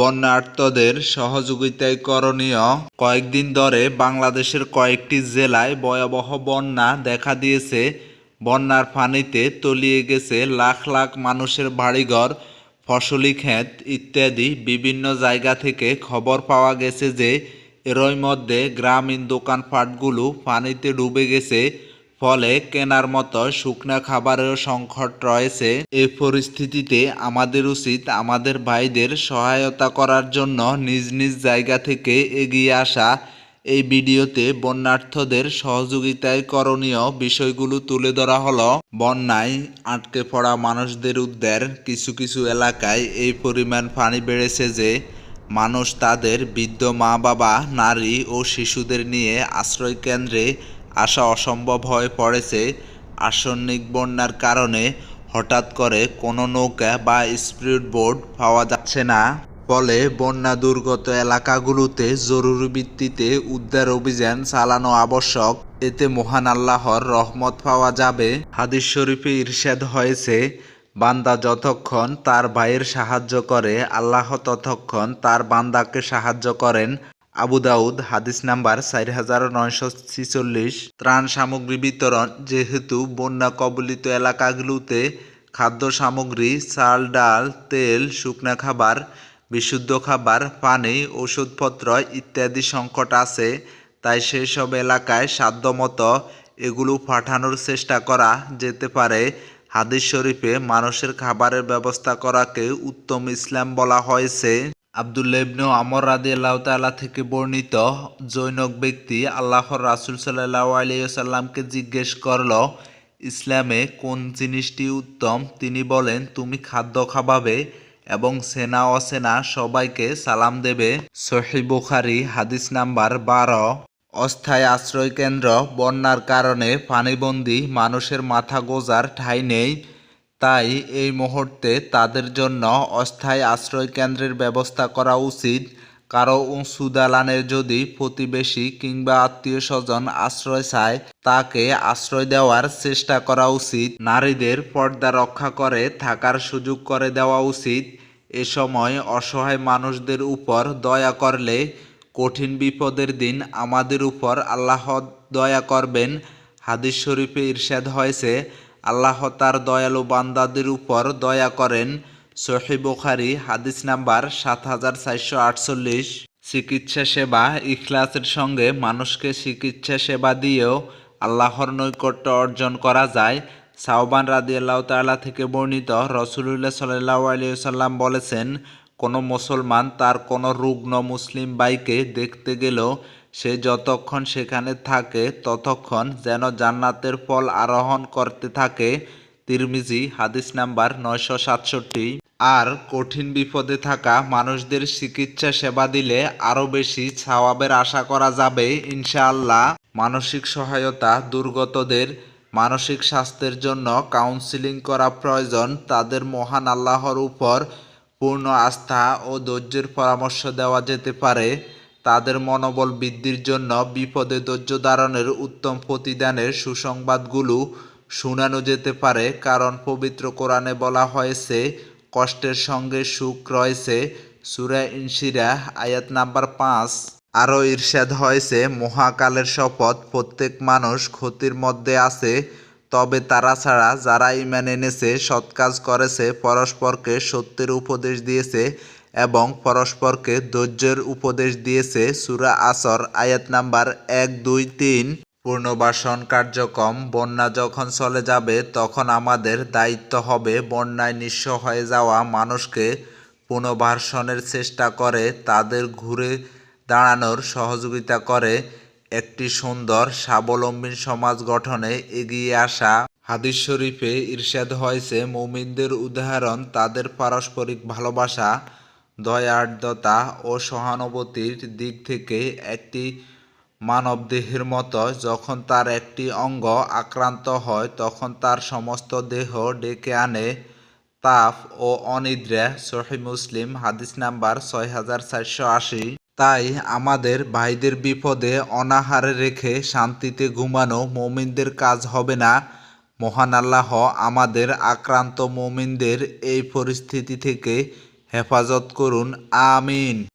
বন্যার্তদের সহযোগিতায় করণীয় কয়েকদিন ধরে বাংলাদেশের কয়েকটি জেলায় ভয়াবহ বন্যা দেখা দিয়েছে। বন্যার পানিতে তলিয়ে গেছে লাখ লাখ মানুষের বাড়িঘর, ফসলি ক্ষেত ইত্যাদি। বিভিন্ন জায়গা থেকে খবর পাওয়া গেছে যে, এরই মধ্যে গ্রামীণ দোকানপাটগুলো পানিতে ডুবে গেছে। ফলে কেনার মতো শুকনা খাবারের সংকট রয়েছে। এই পরিস্থিতিতে আমাদের উচিত আমাদের ভাইদের সহায়তা করার জন্য নিজ নিজ জায়গা থেকে এগিয়ে আসা। এই ভিডিওতে বন্যার্থদের সহযোগিতায় করণীয় বিষয়গুলো তুলে ধরা হলো। বন্যায় আটকে পড়া মানুষদের উদ্ধার। কিছু কিছু এলাকায় এই পরিমাণ পানি বেড়েছে যে মানুষ তাদের বৃদ্ধ মা বাবা নারী ও শিশুদের নিয়ে আশ্রয় কেন্দ্রে আসা অসম্ভব হয়ে পড়েছে আসন্নিক বন্যার কারণে হঠাৎ করে কোনো নৌকা বা স্পিড বোট পাওয়া যাচ্ছে না। ফলে বন্যা দুর্গত এলাকাগুলোতে জরুরি ভিত্তিতে উদ্ধার অভিযান চালানো আবশ্যক। এতে মহান আল্লাহর রহমত পাওয়া যাবে। হাদিস শরীফে ইরশাদ হয়েছে, বান্দা যতক্ষণ তার ভাইয়ের সাহায্য করে, আল্লাহ ততক্ষণ তার বান্দাকে সাহায্য করেন। আবু দাউদ, হাদিস নাম্বার চার হাজার নয়শো ছিচল্লিশ। ত্রাণ সামগ্রী বিতরণ, যেহেতু বন্যা কবলিত এলাকাগুলোতে খাদ্য সামগ্রী, চাল, ডাল, তেল, শুকনা খাবার, বিশুদ্ধ খাবার, পানি, ওষুধপত্র ইত্যাদি সংকট আছে, তাই সেই সব এলাকায় সাধ্যমতো এগুলো পাঠানোর চেষ্টা করা যেতে পারে। হাদিস শরীফে মানুষের খাবারের ব্যবস্থা করাকে উত্তম ইসলাম বলা হয়েছে। আবদুল্লাহ আমর রাদি আল্লাহ তাল্লাহ থেকে বর্ণিত জৈনক ব্যক্তি আল্লাহর রাসুল সাল্লাহ আলিয়াল্লামকে জিজ্ঞেস করল, ইসলামে কোন জিনিসটি উত্তম? তিনি বলেন, তুমি খাদ্য খাবাবে এবং সেনা অসেনা সবাইকে সালাম দেবে। সহি বুখারি হাদিস নাম্বার বারো। অস্থায়ী আশ্রয় কেন্দ্র বন্যার কারণে পানিবন্দী মানুষের মাথা গোজার ঠাঁই নেই। তাই এই মুহূর্তে তাদের জন্য অস্থায়ী আশ্রয় কেন্দ্রের ব্যবস্থা করা উচিত। কারও উঁচু দালানে যদি প্রতিবেশী কিংবা আত্মীয় স্বজন আশ্রয় চায়, তাকে আশ্রয় দেওয়ার চেষ্টা করা উচিত। নারীদের পর্দা রক্ষা করে থাকার সুযোগ করে দেওয়া উচিত। এ সময় অসহায় মানুষদের উপর দয়া করলে কঠিন বিপদের দিন আমাদের উপর আল্লাহ দয়া করবেন। হাদিস শরীফে ইরশাদ হয়েছে আল্লাহ তার দয়ালু বান্দাদের উপর দয়া করেন। সহি বুখারি, হাদিস নাম্বার সাত হাজার চারশো আটচল্লিশ। চিকিৎসা সেবা ইখলাসের সঙ্গে মানুষকে চিকিৎসা সেবা দিয়েও আল্লাহর নৈকট্য অর্জন করা যায়। সাওবান রাদি আল্লাহ তাল্লাহ থেকে বর্ণিত রসুলুল্লাহ সাল্লাহ আলিয়াল্লাম বলেছেন, কোনো মুসলমান তার কোনো রুগ্ন মুসলিম বাইকে দেখতে গেলেও সে যতক্ষণ সেখানে থাকে, ততক্ষণ যেন জান্নাতের ফল আরোহণ করতে থাকে। তিরমিজি, হাদিস নাম্বার নয়শো সাতষট্টি। আর কঠিন বিপদে থাকা মানুষদের চিকিৎসা সেবা দিলে আরও বেশি ছাওয়াবের আশা করা যাবে, ইনশাআল্লাহ। মানসিক সহায়তা দুর্গতদের মানসিক স্বাস্থ্যের জন্য কাউন্সিলিং করা প্রয়োজন। তাদের মহান আল্লাহর উপর পূর্ণ আস্থা ও ধৈর্যের পরামর্শ দেওয়া যেতে পারে। তাদের মনোবল বৃদ্ধির জন্য বিপদে ধৈর্য ধারণের উত্তম প্রতিদানের সুসংবাদগুলো শোনানো যেতে পারে, কারণ পবিত্র কোরআনে বলা হয়েছে, কষ্টের সঙ্গে সুখ রয়েছে। সুরা ইনশিরা, আয়াত নাম্বার পাঁচ। আরও ঈর্ষাদ হয়েছে, মহাকালের শপথ প্রত্যেক মানুষ ক্ষতির মধ্যে আছে, তবে তারা ছাড়া যারা ইমান এনেছে, সৎ কাজ করেছে, পরস্পরকে সত্যের উপদেশ দিয়েছে এবং পরস্পরকে ধৈর্যের উপদেশ দিয়েছে সুরা আসর, আয়াত নাম্বার এক, দুই, তিন। পুনর্বাসন কার্যক্রম, বন্যা যখন চলে যাবে, তখন আমাদের দায়িত্ব হবে বন্যায় নিঃস্ব হয়ে যাওয়া মানুষকে পুনর্বাসনের চেষ্টা করে, তাদের ঘুরে দাঁড়ানোর সহযোগিতা করে। একটি সুন্দর, স্বাবলম্বী সমাজ গঠনে এগিয়ে আসা। হাদিস শরীফে ইরশাদ হয়েছে, মুমিনদের উদাহরণ, তাদের পারস্পরিক ভালোবাসা। দয়ার্দ্রতা ও সহানুভূতির দিক থেকে একটি মানবদেহের মতো। যখন তার একটি অঙ্গ আক্রান্ত হয়, তখন তার সমস্ত দেহ ডেকে আনে তাপ ও অনিদ্রা। সহি মুসলিম, হাদিস নাম্বার ছয় হাজার চারশো আশি। তাই আমাদের ভাইদের বিপদে অনাহারে রেখে শান্তিতে ঘুমানো মমিনদের কাজ হবে না। মহান আল্লাহ আমাদের আক্রান্ত মমিনদের এই পরিস্থিতি থেকে হেফাজত করুন আমিন।